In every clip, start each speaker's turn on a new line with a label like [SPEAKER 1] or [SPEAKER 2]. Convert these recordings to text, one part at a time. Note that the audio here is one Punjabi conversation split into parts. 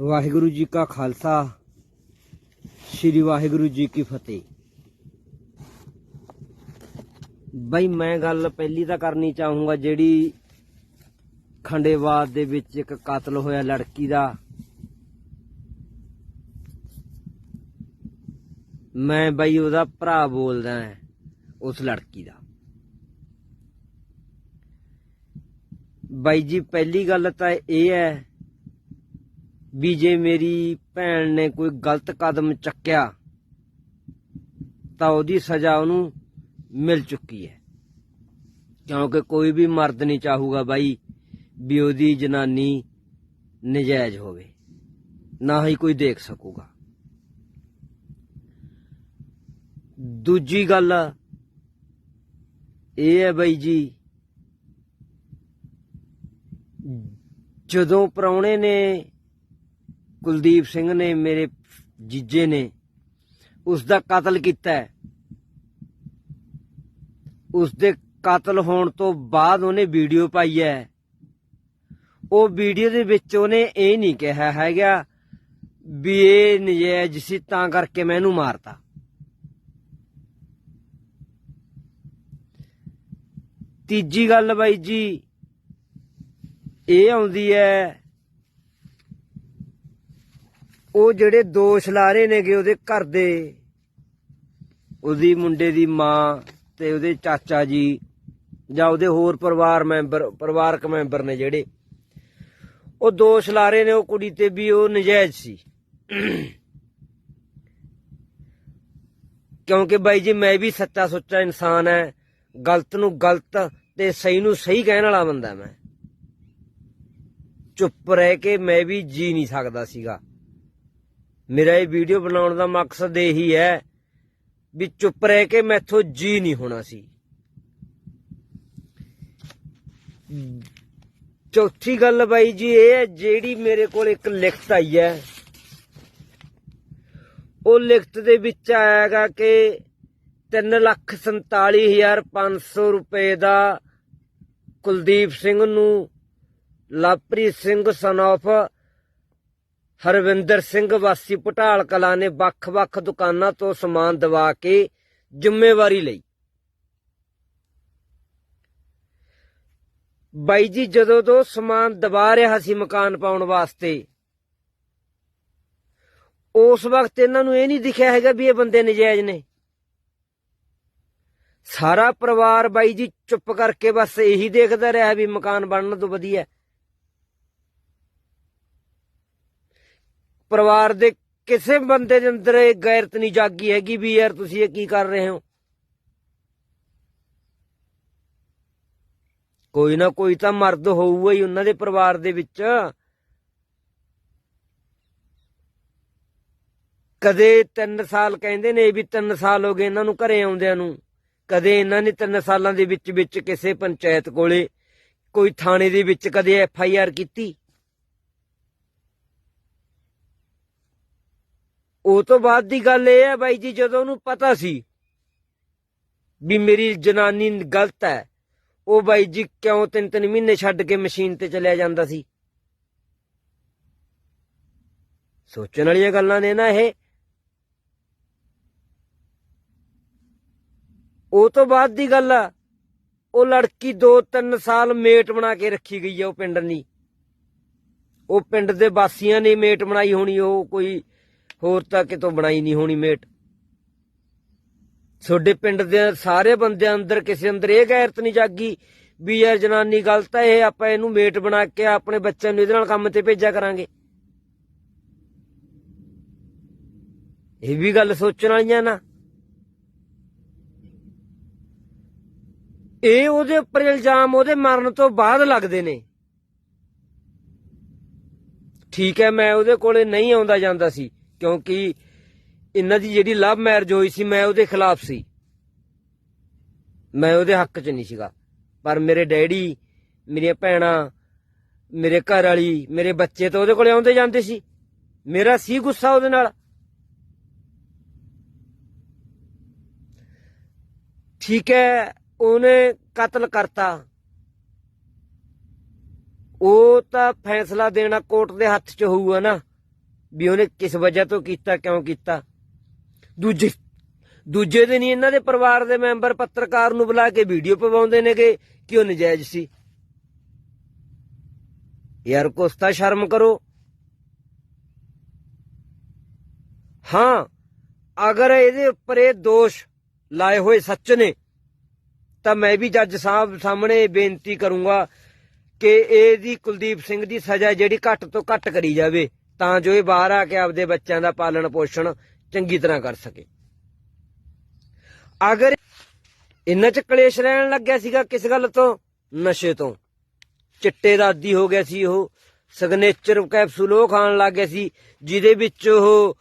[SPEAKER 1] ਵਾਹਿਗੁਰੂ ਜੀ ਕਾ ਖਾਲਸਾ, ਸ੍ਰੀ ਵਾਹਿਗੁਰੂ ਜੀ ਕੀ ਫਤਿਹ। ਬਈ, ਮੈਂ ਗੱਲ ਪਹਿਲੀ ਤਾਂ ਕਰਨੀ ਚਾਹੂੰਗਾ, ਜਿਹੜੀ ਖੰਡੇਵਾਦ ਦੇ ਵਿੱਚ ਇੱਕ ਕਤਲ ਹੋਇਆ ਲੜਕੀ ਦਾ। ਮੈਂ ਬਈ, ਉਹਦਾ ਭਰਾ ਬੋਲਦਾ ਹਾਂ, ਉਸ ਲੜਕੀ ਦਾ। ਬਾਈ ਜੀ, ਪਹਿਲੀ ਗੱਲ ਤਾਂ ਇਹ ਹੈ ਵੀ ਜੇ ਮੇਰੀ ਭੈਣ ਨੇ ਕੋਈ ਗਲਤ ਕਦਮ ਚੱਕਿਆ, ਤਾਂ ਉਹਦੀ ਸਜ਼ਾ ਉਹਨੂੰ ਮਿਲ ਚੁੱਕੀ ਹੈ। ਕਿਉਂਕਿ ਕੋਈ ਵੀ ਮਰਦ ਨਹੀਂ ਚਾਹੂਗਾ ਬਾਈ ਵੀ ਉਹਦੀ ਜਨਾਨੀ ਨਜਾਇਜ਼ ਹੋਵੇ। ਨਾ ਹੀ ਕੋਈ ਦੇਖ ਸਕੂਗਾ। ਦੂਜੀ ਗੱਲ ਇਹ ਹੈ ਬਾਈ ਜੀ, ਜਦੋਂ ਪ੍ਰਾਹੁਣੇ ਨੇ ਕੁਲਦੀਪ ਸਿੰਘ ਨੇ ਮੇਰੇ ਜੀਜੇ ਨੇ ਉਸ ਦਾ ਕਤਲ ਕੀਤਾ ਹੈ। ਉਸ ਦੇ ਕਤਲ ਹੋਣ ਤੋਂ ਬਾਅਦ ਉਹਨੇ ਵੀਡੀਓ ਪਾਈ ਹੈ। ਉਹ ਵੀਡੀਓ ਦੇ ਵਿੱਚ ਉਹਨੇ ਇਹ ਨਹੀਂ ਕਿਹਾ ਹੈਗਾ ਵੀ ਇਹ ਨਜਾਇਜ਼ ਸੀ, ਤਾਂ ਕਰਕੇ ਮੈਂ ਇਹਨੂੰ ਮਾਰਤਾ। ਤੀਜੀ ਗੱਲ ਬਾਈ ਜੀ, ਇਹ ਆਉਂਦੀ ਹੈ ਉਹ ਜਿਹੜੇ ਦੋਸ਼ ਲਾ ਰਹੇ ਨੇਗੇ ਉਹਦੇ ਘਰ ਦੇ, ਉਹਦੀ ਮੁੰਡੇ ਦੀ ਮਾਂ ਤੇ ਉਹਦੇ ਚਾਚਾ ਜੀ ਜਾਂ ਉਹਦੇ ਹੋਰ ਪਰਿਵਾਰ ਮੈਂਬਰ, ਪਰਿਵਾਰਕ ਮੈਂਬਰ ਨੇ ਜਿਹੜੇ, ਉਹ ਦੋਸ਼ ਲਾ ਰਹੇ ਨੇ ਉਹ ਕੁੜੀ ਤੇ ਵੀ ਉਹ ਨਜਾਇਜ਼ ਸੀ। ਕਿਉਂਕਿ ਬਾਈ ਜੀ ਮੈਂ ਵੀ ਸੱਚਾ ਸੁੱਚਾ ਇਨਸਾਨ ਹੈ ਗਲਤ ਨੂੰ ਗਲਤ ਤੇ ਸਹੀ ਨੂੰ ਸਹੀ ਕਹਿਣ ਵਾਲਾ ਬੰਦਾ ਮੈਂ। ਚੁੱਪ ਰਹਿ ਕੇ ਮੈਂ ਵੀ ਜੀ ਨਹੀਂ ਸਕਦਾ ਸੀਗਾ। ਮੇਰਾ ਇਹ ਵੀਡੀਓ ਬਣਾਉਣ ਦਾ ਮਕਸਦ ਇਹੀ ਹੈ ਵੀ ਚੁੱਪ ਰਹਿ ਕੇ ਮੈਥੋਂ ਜੀ ਨਹੀਂ ਹੋਣਾ ਸੀ। ਚੌਥੀ ਗੱਲ ਬਾਈ ਜੀ ਇਹ ਹੈ, ਜਿਹੜੀ ਮੇਰੇ ਕੋਲ ਇੱਕ ਲਿਖਤ ਆਈ ਹੈ, ਉਹ ਲਿਖਤ ਦੇ ਵਿੱਚ ਆਇਆਗਾ ਕਿ 347500 ਰੁਪਏ ਦਾ ਕੁਲਦੀਪ ਸਿੰਘ ਨੂੰ ਲਵਪ੍ਰੀਤ ਸਿੰਘ ਸਨ of ਹਰਵਿੰਦਰ ਸਿੰਘ ਵਾਸੀ ਪਟਾਲ ਕਲਾ ਨੇ ਵੱਖ-ਵੱਖ ਦੁਕਾਨਾਂ ਤੋਂ ਸਮਾਨ ਦਵਾ ਕੇ ਜ਼ਿੰਮੇਵਾਰੀ ਲਈ। ਬਾਈ ਜੀ, ਜਦੋਂ ਤੋਂ ਸਮਾਨ ਦਬਾ ਰਿਹਾ ਸੀ ਮਕਾਨ ਪਾਉਣ ਵਾਸਤੇ, ਉਸ ਵਕਤ ਇਹਨਾਂ ਨੂੰ ਇਹ ਨਹੀਂ ਦਿਖਿਆ ਹੈਗਾ ਵੀ ਇਹ ਬੰਦੇ ਨਜਾਇਜ਼ ਨੇ। ਸਾਰਾ ਪਰਿਵਾਰ ਬਾਈ ਜੀ ਚੁੱਪ ਕਰਕੇ ਬਸ ਇਹੀ ਦੇਖਦਾ ਰਿਹਾ ਵੀ ਮਕਾਨ ਬਣਨ ਤੋਂ ਵਧੀਆ। ਪਰਿਵਾਰ ਦੇ ਕਿਸੇ ਬੰਦੇ ਦੇ ਅੰਦਰ ਇਹ ਗੈਰਤ ਨਹੀਂ ਜਾਗੀ ਹੈਗੀ ਵੀ ਯਾਰ ਤੁਸੀਂ ਇਹ ਕੀ ਕਰ ਰਹੇ ਹੋ? ਕੋਈ ਨਾ ਕੋਈ ਤਾਂ ਮਰਦ ਹੋਊਗਾ ਹੀ ਉਹਨਾਂ ਦੇ ਪਰਿਵਾਰ ਦੇ ਵਿੱਚ। ਕਦੇ 3 ਸਾਲ ਕਹਿੰਦੇ ਨੇ ਵੀ 3 ਸਾਲ ਹੋ ਗਏ ਇਹਨਾਂ ਨੂੰ ਘਰੇ ਆਉਂਦਿਆਂ ਨੂੰ। ਕਦੇ ਇਹਨਾਂ ਨੇ 3 ਸਾਲਾਂ ਦੇ ਵਿੱਚ ਵਿੱਚ ਕਿਸੇ ਪੰਚਾਇਤ ਕੋਲੇ ਕੋਈ ਥਾਣੇ ਦੇ ਵਿੱਚ ਕਦੇ ਐਫ ਆਈ ਆਰ ਕੀਤੀ। ਉਹ ਤੋਂ ਬਾਅਦ ਦੀ ਗੱਲ ਇਹ ਹੈ ਬਾਈ ਜੀ, ਜਦੋਂ ਉਹਨੂੰ ਪਤਾ ਸੀ ਵੀ ਮੇਰੀ ਜਨਾਨੀ ਗਲਤ ਹੈ, ਉਹ ਬਾਈ ਜੀ ਕਿਉਂ ਤਿੰਨ ਤਿੰਨ ਮਹੀਨੇ ਛੱਡ ਕੇ ਮਸ਼ੀਨ ਤੇ ਚਲਿਆ ਜਾਂਦਾ ਸੀ? ਸੋਚਣ ਵਾਲੀਆਂ ਗੱਲਾਂ ਨੇ ਨਾ ਇਹ। ਉਹ ਤੋਂ ਬਾਅਦ ਦੀ ਗੱਲ ਆ, ਉਹ ਲੜਕੀ 2-3 ਸਾਲ ਮੇਟ ਬਣਾ ਕੇ ਰੱਖੀ ਗਈ ਆ ਉਹ ਪਿੰਡ ਦੀ। ਉਹ ਪਿੰਡ ਦੇ ਵਾਸੀਆਂ ਨੇ ਮੇਟ ਬਣਾਈ ਹੋਣੀ, ਉਹ ਕੋਈ ਹੋਰ ਤਾਂ ਕਿਤੋਂ ਬਣਾਈ ਨਹੀਂ ਹੋਣੀ ਮੇਟ। ਤੁਹਾਡੇ ਪਿੰਡ ਦੇ ਸਾਰੇ ਬੰਦਿਆਂ ਅੰਦਰ ਕਿਸੇ ਅੰਦਰ ਇਹ ਗੈਰਤ ਨਹੀਂ ਜਾਗੀ ਵੀ ਯਾਰ ਜਨਾਨੀ ਗਲਤ ਹੈ ਇਹ ਆਪਾਂ ਇਹਨੂੰ ਮੇਟ ਬਣਾ ਕੇ ਆਪਣੇ ਬੱਚਿਆਂ ਨੂੰ ਇਹਦੇ ਨਾਲ ਕੰਮ ਤੇ ਭੇਜਿਆ ਕਰਾਂਗੇ। ਇਹ ਵੀ ਗੱਲ ਸੋਚਣ ਵਾਲੀਆਂ ਨਾ। ਇਹ ਉਹਦੇ ਉੱਪਰ ਇਲਜ਼ਾਮ ਉਹਦੇ ਮਰਨ ਤੋਂ ਬਾਅਦ ਲੱਗਦੇ ਨੇ। ਠੀਕ ਹੈ, ਮੈਂ ਉਹਦੇ ਕੋਲੇ ਨਹੀਂ ਆਉਂਦਾ ਜਾਂਦਾ ਸੀ। ਕਿਉਂਕਿ ਇਹਨਾਂ ਦੀ ਜਿਹੜੀ ਲਵ ਮੈਰਿਜ ਹੋਈ ਸੀ, ਮੈਂ ਉਹਦੇ ਖਿਲਾਫ ਸੀ। ਮੈਂ ਉਹਦੇ ਹੱਕ 'ਚ ਨਹੀਂ ਸੀਗਾ। ਪਰ ਮੇਰੇ ਡੈਡੀ, ਮੇਰੀਆਂ ਭੈਣਾਂ, ਮੇਰੇ ਘਰ ਵਾਲੀ, ਮੇਰੇ ਬੱਚੇ ਤਾਂ ਉਹਦੇ ਕੋਲੇ ਆਉਂਦੇ ਜਾਂਦੇ ਸੀ। ਮੇਰਾ ਸੀ ਗੁੱਸਾ ਉਹਦੇ ਨਾਲ। ਠੀਕ ਹੈ, ਉਹਨੇ ਕਤਲ ਕਰਤਾ। ਉਹ ਤਾਂ ਫੈਸਲਾ ਦੇਣਾ ਕੋਰਟ ਦੇ ਹੱਥ 'ਚ ਹੋਊਗਾ ਨਾ। ਵੀ ਉਹਨੇ ਕਿਸ ਵਜ੍ਹਾ ਤੋਂ ਕੀਤਾ, ਕਿਉਂ ਕੀਤਾ? ਦੂਜੇ ਦੂਜੇ ਦਿਨ ਹੀ ਇਹਨਾਂ ਦੇ ਪਰਿਵਾਰ ਦੇ ਮੈਂਬਰ ਪੱਤਰਕਾਰ ਨੂੰ ਬੁਲਾ ਕੇ ਵੀਡੀਓ ਪਵਾਉਂਦੇ ਨੇਗੇ ਕਿ ਉਹ ਨਜਾਇਜ਼ ਸੀ। ਯਾਰ ਕੁਛ ਤਾਂ ਸ਼ਰਮ ਕਰੋ। ਹਾਂ, ਅਗਰ ਇਹਦੇ ਉੱਪਰ ਇਹ ਦੋਸ਼ ਲਾਏ ਹੋਏ ਸੱਚ ਨੇ, ਤਾਂ ਮੈਂ ਵੀ ਜੱਜ ਸਾਹਿਬ ਸਾਹਮਣੇ ਬੇਨਤੀ ਕਰੂੰਗਾ ਕਿ ਇਹਦੀ ਕੁਲਦੀਪ ਸਿੰਘ ਦੀ ਸਜ਼ਾ ਜਿਹੜੀ ਘੱਟ ਤੋਂ ਘੱਟ ਕਰੀ ਜਾਵੇ। ਤਾਂ ਜੋ ਇਹ ਬਾਹਰ ਆ ਕੇ ਆਪਦੇ ਬੱਚਿਆਂ ਦਾ ਪਾਲਣ ਪੋਸ਼ਣ ਚੰਗੀ ਤਰ੍ਹਾਂ ਕਰ ਸਕੇ। ਅਗਰ ਇੰਨਾ ਚ ਕਲੇਸ਼ ਰਹਿਣ ਲੱਗਿਆ ਸੀਗਾ ਕਿਸ ਗੱਲ ਤੋਂ? ਨਸ਼ੇ ਤੋਂ। ਚਿੱਟੇ ਦਾ ਆਦੀ ਹੋ ਗਿਆ ਸੀ ਉਹ ਸਿਗਨੇਚਰ ਕੈਪਸੂਲ ਉਹ ਖਾਣ ਲੱਗ ਗਿਆ ਸੀ, ਜਿਹਦੇ ਵਿੱਚ ਉਹ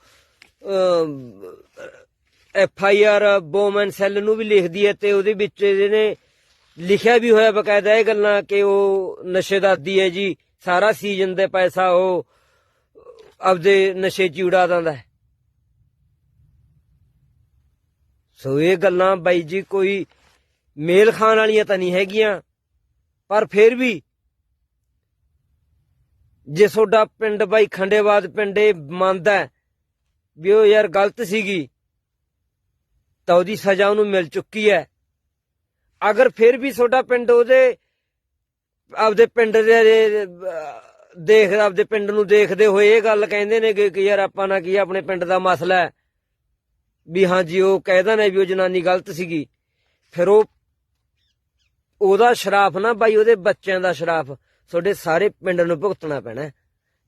[SPEAKER 1] F I R woman cell ਨੂੰ ਵੀ ਲਿਖਦੀ ਹੈ ਤੇ ਉਹਦੇ ਵਿੱਚ ਇਹਨੇ ਲਿਖਿਆ ਵੀ ਹੋਇਆ ਬਕਾਇਦਾ ਇਹ ਗੱਲਾਂ ਕਿ ਉਹ ਨਸ਼ੇ ਦਾ ਆਦੀ ਹੈ ਜੀ, ਸਾਰਾ ਸੀਜ਼ਨ ਦੇ ਪੈਸਾ ਉਹ ਆਪਦੇ ਨਸ਼ੇ 'ਚ ਉਡਾ ਦਿੰਦਾ ਸੋ ਇਹ ਗੱਲਾਂ ਬਾਈ ਜੀ ਕੋਈ ਮੇਲ ਖਾਣ ਵਾਲੀਆਂ ਤਾਂ ਨਹੀਂ ਹੈਗੀਆਂ, ਪਰ ਫਿਰ ਵੀ ਜੇ ਤੁਹਾਡਾ ਪਿੰਡ ਬਾਈ ਖੰਡੇਵਾਦ ਪਿੰਡੇ ਮੰਨਦਾ ਵੀ ਉਹ ਯਾਰ ਗਲਤ ਸੀਗੀ, ਤਾਂ ਉਹਦੀ ਸਜ਼ਾ ਉਹਨੂੰ ਮਿਲ ਚੁੱਕੀ ਹੈ। ਅਗਰ ਫਿਰ ਵੀ ਤੁਹਾਡਾ ਪਿੰਡ ਉਹਦੇ, ਆਪਦੇ ਪਿੰਡ ਦੇ ਦੇਖ ਆਪਦੇ ਪਿੰਡ ਨੂੰ ਦੇਖਦੇ ਹੋਏ ਇਹ ਗੱਲ ਕਹਿੰਦੇ ਨੇ ਕਿ ਯਾਰ ਆਪਾਂ ਨਾ ਕੀ ਆਪਣੇ ਪਿੰਡ ਦਾ ਮਸਲਾ ਹੈ। ਵੀ ਹਾਂਜੀ, ਉਹ ਕਹਿਦਾ ਨੇ ਵੀ ਉਹ ਜਨਾਨੀ ਗਲਤ ਸੀਗੀ। ਫਿਰ ਉਹ ਉਹਦਾ ਸ਼ਰਾਫ ਨਾ ਬਾਈ, ਉਹਦੇ ਬੱਚਿਆਂ ਦਾ ਸ਼ਰਾਫ। ਤੁਹਾਡੇ ਸਾਰੇ ਪਿੰਡ ਨੂੰ ਭੁਗਤਣਾ ਪੈਣਾ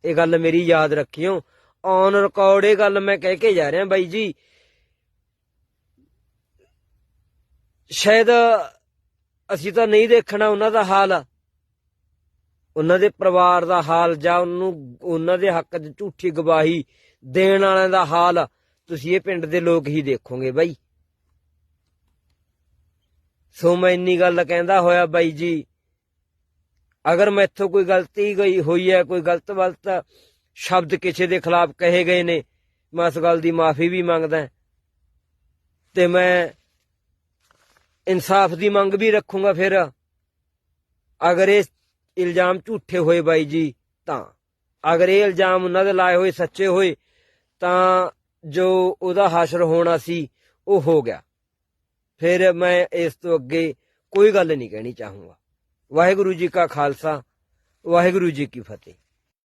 [SPEAKER 1] ਇਹ ਗੱਲ ਮੇਰੀ ਯਾਦ ਰੱਖਿਓ। ਔਨ ਰਿਕਾਰਡ ਇਹ ਗੱਲ ਮੈਂ ਕਹਿ ਕੇ ਜਾ ਰਿਹਾ ਬਾਈ ਜੀ। ਸ਼ਾਇਦ ਅਸੀਂ ਤਾਂ ਨਹੀਂ ਦੇਖਣਾ ਉਹਨਾਂ ਦਾ ਹਾਲ। ਉਹਨਾਂ ਦੇ ਪਰਿਵਾਰ ਦਾ ਹਾਲ ਜਾਂ ਉਹਨੂੰ, ਉਹਨਾਂ ਦੇ ਹੱਕ 'ਚ ਝੂਠੀ ਗਵਾਹੀ ਦੇਣ ਵਾਲਿਆਂ ਦਾ ਹਾਲ ਤੁਸੀਂ ਇਹ ਪਿੰਡ ਦੇ ਲੋਕ ਹੀ ਦੇਖੋਗੇ ਬਾਈ। ਸੋ ਮੈਂ ਇੰਨੀ ਗੱਲ ਕਹਿੰਦਾ ਹੋਇਆ ਬਾਈ ਜੀ, ਅਗਰ ਮੈਥੋਂ ਕੋਈ ਗਲਤੀ ਗਈ ਹੋਈ ਹੈ, ਕੋਈ ਗਲਤ ਵਲਤ ਸ਼ਬਦ ਕਿਸੇ ਦੇ ਖਿਲਾਫ ਕਹੇ ਗਏ ਨੇ, ਮੈਂ ਇਸ ਗੱਲ ਦੀ ਮਾਫੀ ਵੀ ਮੰਗਦਾ ਤੇ ਮੈਂ ਇਨਸਾਫ ਦੀ ਮੰਗ ਵੀ ਰੱਖੂੰਗਾ ਫਿਰ। ਅਗਰ ਇਹ ਇਲਜ਼ਾਮ ਝੂਠੇ ਹੋਏ ਬਾਈ ਜੀ ਤਾਂ। ਅਗਰ ਇਹ ਇਲਜ਼ਾਮ ਉਹਨਾਂ ਦੇ ਲਾਏ ਹੋਏ ਸੱਚੇ ਹੋਏ, ਤਾਂ ਜੋ ਉਹਦਾ ਹਾਸ਼ਰ ਹੋਣਾ ਸੀ, ਉਹ ਹੋ ਗਿਆ। ਫਿਰ ਮੈਂ ਇਸ ਤੋਂ ਅੱਗੇ ਕੋਈ ਗੱਲ ਨਹੀਂ ਕਹਿਣੀ ਚਾਹੂੰਗਾ। ਵਾਹਿਗੁਰੂ ਜੀ ਕਾ ਖਾਲਸਾ, ਵਾਹਿਗੁਰੂ ਜੀ ਕੀ ਫਤਿਹ।